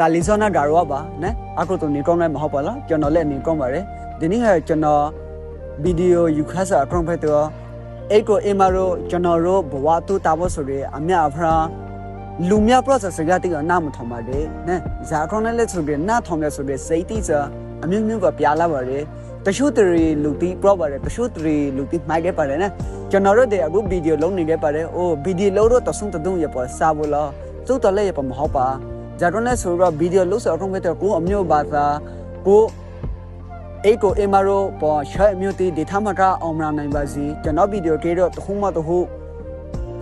ဒါလီဇောနာဒါရောပါနော်အခုတော့နေကောင်းလည်းမဟုတ်ပါလားကျွန်တော်လည်းနေကောင်းပါတယ်ဒီနေ့ကကျွန်တော်ဗီဒီယိုယူခါစာအကောင့်ဖက်တော့အဲ့ကိုအင်မာရိုကျွန်တော်တို့ဘဝတူတာဖို့ဆိုရအမြအဖရာလူမြ process ကတိကနားမထောင်ပါနဲ့နော်ဇာအကောင့်လည်းဆိုရနားထောင်ရဆိုရစိတ်တိစားအမျိုးမျိုးကပြလာပါတယ်တချို့တရီလူတီ pro ပါတယ်တချို့တရီလူတီမိုက်ခဲ့ပါတယ်နော်ကျွန်တော်တို့တည်းအခုဗီဒီယိုလုံးနေခဲ့ပါတယ်အိုးဗီဒီယိုလုံးတော့တဆုံတဒုံရပေါ်စားဘူးလားသူ့တော်လည်းရပေါ်မဟုတ်ပါ ဂျာတော့လည်းဆိုတော့ဗီဒီယိုလုံးဆိုတော့ကတော့ကိုအမျိုးပါသာကိုအေကိုအမရိုပေါ်ရှယ်မျိုးတီဒီထမကအောင်မနိုင်ပါစီကျွန်တော်ဗီဒီယိုကေတော့တခုမှတခု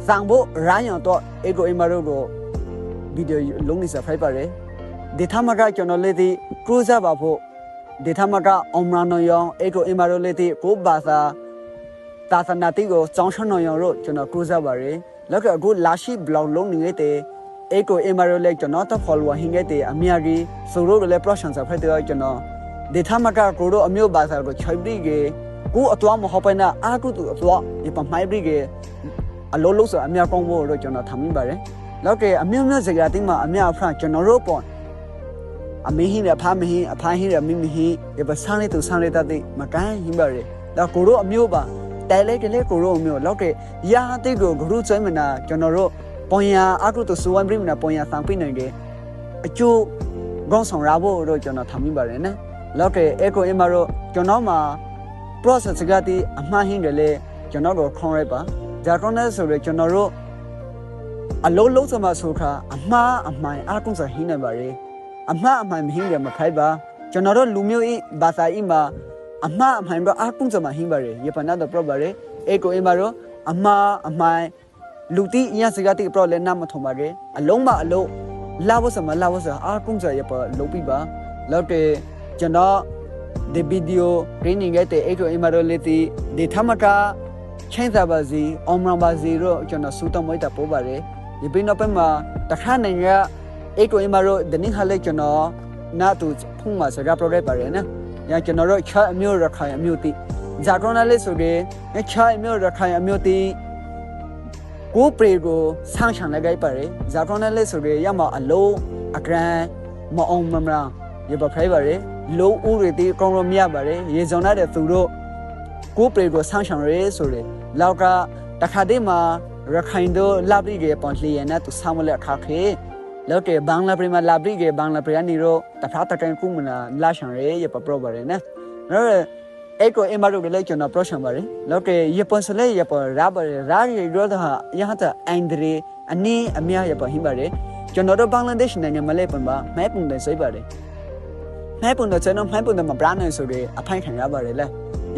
စံဖို့ရမ်းရတော့အေကိုအမရိုကိုဗီဒီယိုလုံးနေစဖိုက်ပါတယ်ဒီထမကကျွန်တော်လေးဒီကရူဇာပါဖို့ဒီထမကအောင်မနော်ယောင်အေကိုအမရိုလေးဒီကိုဘာသာတာသနာတိကိုចောင်းချနော်ယောင်တို့ကျွန်တော်ကရူဇာပါရယ်လောက်ကအခုလာရှိဘလော့လုံးနေတဲ့အေကိုအမရိုလက်ကျွန်တော်တော့ follower ဟင်းခဲ့တဲ့အမြကြီးဆိုတော့လည်း production ဆက်ဖက်တော့ကျွန်တော် ဒေတာမကကိုတို့အမျိုးပါစားကိုချိုက်ပြီးကေကိုအတော်မဟုတ်ပါနဲ့အာကုတူအတော်ဒီပမိုက်ပြီးကေအလုံးလုံးဆိုအမြကောင်းဖို့တော့ကျွန်တော်ထမ်းမိပါတယ်လောက်ကအမျိုးမျိုးစကားတိမှာအမြအဖရကျွန်တော်တို့ပေါ့အမေဟင်းရဖာမဟင်းအဖာဟင်းရမိမဟင်းဒီပစမ်းလေးသူစမ်းလေးတတ်မကန်ဟင်းပါရတော့ကိုတို့အမျိုးပါတဲလဲကလေးကိုတို့အမျိုးလောက်ကရာတိကိုဂရုကျွမ်းမနာကျွန်တော်တို့ ပေါ်ရအခုတော့စူဝမ်ပရီမနာပေါ်ရဆောင်ပြနေတယ်အကျိုးကောင်းဆောင်ရဖို့တော့ကျွန်တော်ထမ်းမိပါတယ်နော်လောက်ကအဲကိုအမရောကျွန်တော်မှာ process ကတိအမှားဟင်းတယ်လေကျွန်တော်တို့ခေါင်းရိုက်ပါဂျာကွန်နဲ့ဆိုရကျွန်တော်တို့အလုံးလုံးစမဆိုခါအမှားအမှန်အကုန်းစဟင်းနေပါလေအမှားအမှန်မဟင်းရမဖိုက်ပါကျွန်တော်တို့လူမျိုးဤဘာသာဤမှာအမှားအမှန်တော့အကုန်းစမဟင်းပါလေရပနာတော့ proper အဲကိုအမရောအမှားအမှန် လူတီအရင်စကားတိပရောလဲနာမထုံပါကေအလုံးမအလုံးလာဖို့စမလာဖို့စအာကုန်းစရပလုံးပြပါလောက်တဲ့ကျွန်တော်ဒီဗီဒီယိုဂရင်းငယ်တဲ့အဲ့ကိုအင်မာရိုလီတီဒီထမကချင်းစာပါစီအောင်မန်ပါစီရောကျွန်တော်စူတမွိုက်တာပို့ပါတယ်ဒီပိနော်ပမှာတခါနိုင်ရအဲ့ကိုအင်မာရိုဒနင်းခလေးကျွန်တော်နာတူဖုံးမှာစကားပရိုရက်ပါတယ်နော်ညာကျွန်တော်တို့ချာအမျိုးရခိုင်အမျိုးတီဂျာကောနာလေးဆိုတဲ့ချာအမျိုးရခိုင်အမျိုးတီ ကိုပရေကိုဆောင်းချံလိုက်ကြပါတယ်ဇာကောနဲ့လက်ဆိုရရမအလုံးအကရန်မအောင်မမလားရပဖိုင်ပါတယ်လုံးဦးတွေတီးကောင်းလို့မရပါတယ်ရေစုံရတဲ့သူတို့ကိုပရေကိုဆောင်းချံရဲဆိုရလောက်ကတခါတည်းမှာရခိုင်တို့လပရိကေပွန်လီယနာသူဆောင်းမလက်ခါခေလောက်ကဘင်္ဂလားပြည်မှာလပရိကေဘင်္ဂလားပြည်နေတော့တဖာတကန်ကူမနာလာချံရဲရပပရောပါတယ်နော်နော်အဲ့ကိုအင်မာတို့လည်းကျွန်တော် promotion ပါတယ်လောက်ကရပွန်စလဲရပွန် ရာပါတယ်ရာရီရောတာရဟတာအန်ဒရီအနည်းအများရပွန်ဟင်းပါတယ်ကျွန်တော်တို့ဘင်္ဂလားဒေ့ရှ်နိုင်ငံမှာလည်းပွန်ပါမဲပုံတယ်စိတ်ပါတယ်မဲပုံတော့ကျွန်တော်မဲပုံတော့မဘရန်နေဆိုပြီးအဖိုင်ခံရပါတယ်လေ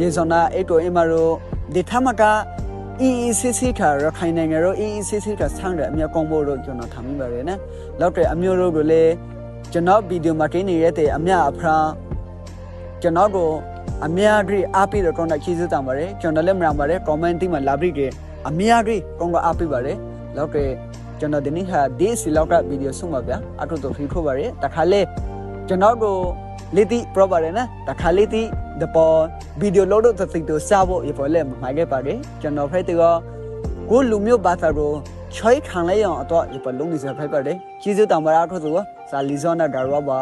ရေစုံနာအဲ့ကိုအင်မာတို့ဒီထမက EECC ခါရခိုင်နိုင်ငံရော EECC ခါဆန်းတယ်အများကောင်းဖို့တော့ကျွန်တော်ထားမိပါတယ်နော်လောက်တဲ့အမျိုးတို့ကိုလည်းကျွန်တော်ဗီဒီယိုမှာတင်းနေရတဲ့အများအဖရာကျွန်တော်ကို အများကြီးအားပေးတော့ကောင်းတဲ့ချီးစတောင်းပါတယ်ကျွန်တော်လည်းမရပါတယ် comment တိမှာလာပြီးကအများကြီးကောင်းကအားပေးပါတယ်လောက်ကကျွန်တော်ဒီနေ့ဟာဒီစီလောက်ကဗီဒီယိုဆုံးပါဗျာအထုတော့ဖီခိုးပါတယ်တခါလေကျွန်တော်ကိုလေးတိ pro ပါတယ်နော်တခါလေးတိဒပေါ်ဗီဒီယိုလို့တော့သိတော့စားဖို့ရပေါ်လဲမှာခဲ့ပါတယ်ကျွန်တော်ဖိတ်တော့ကိုလူမျိုးဘာသာကိုချွိုင်းခံလိုက်အောင်အတော့ရပေါ်လုံးနေစဖိုက်ပါတယ်ချီးစတောင်းပါအထုတော့စာလီဇောနာဒါရောပါ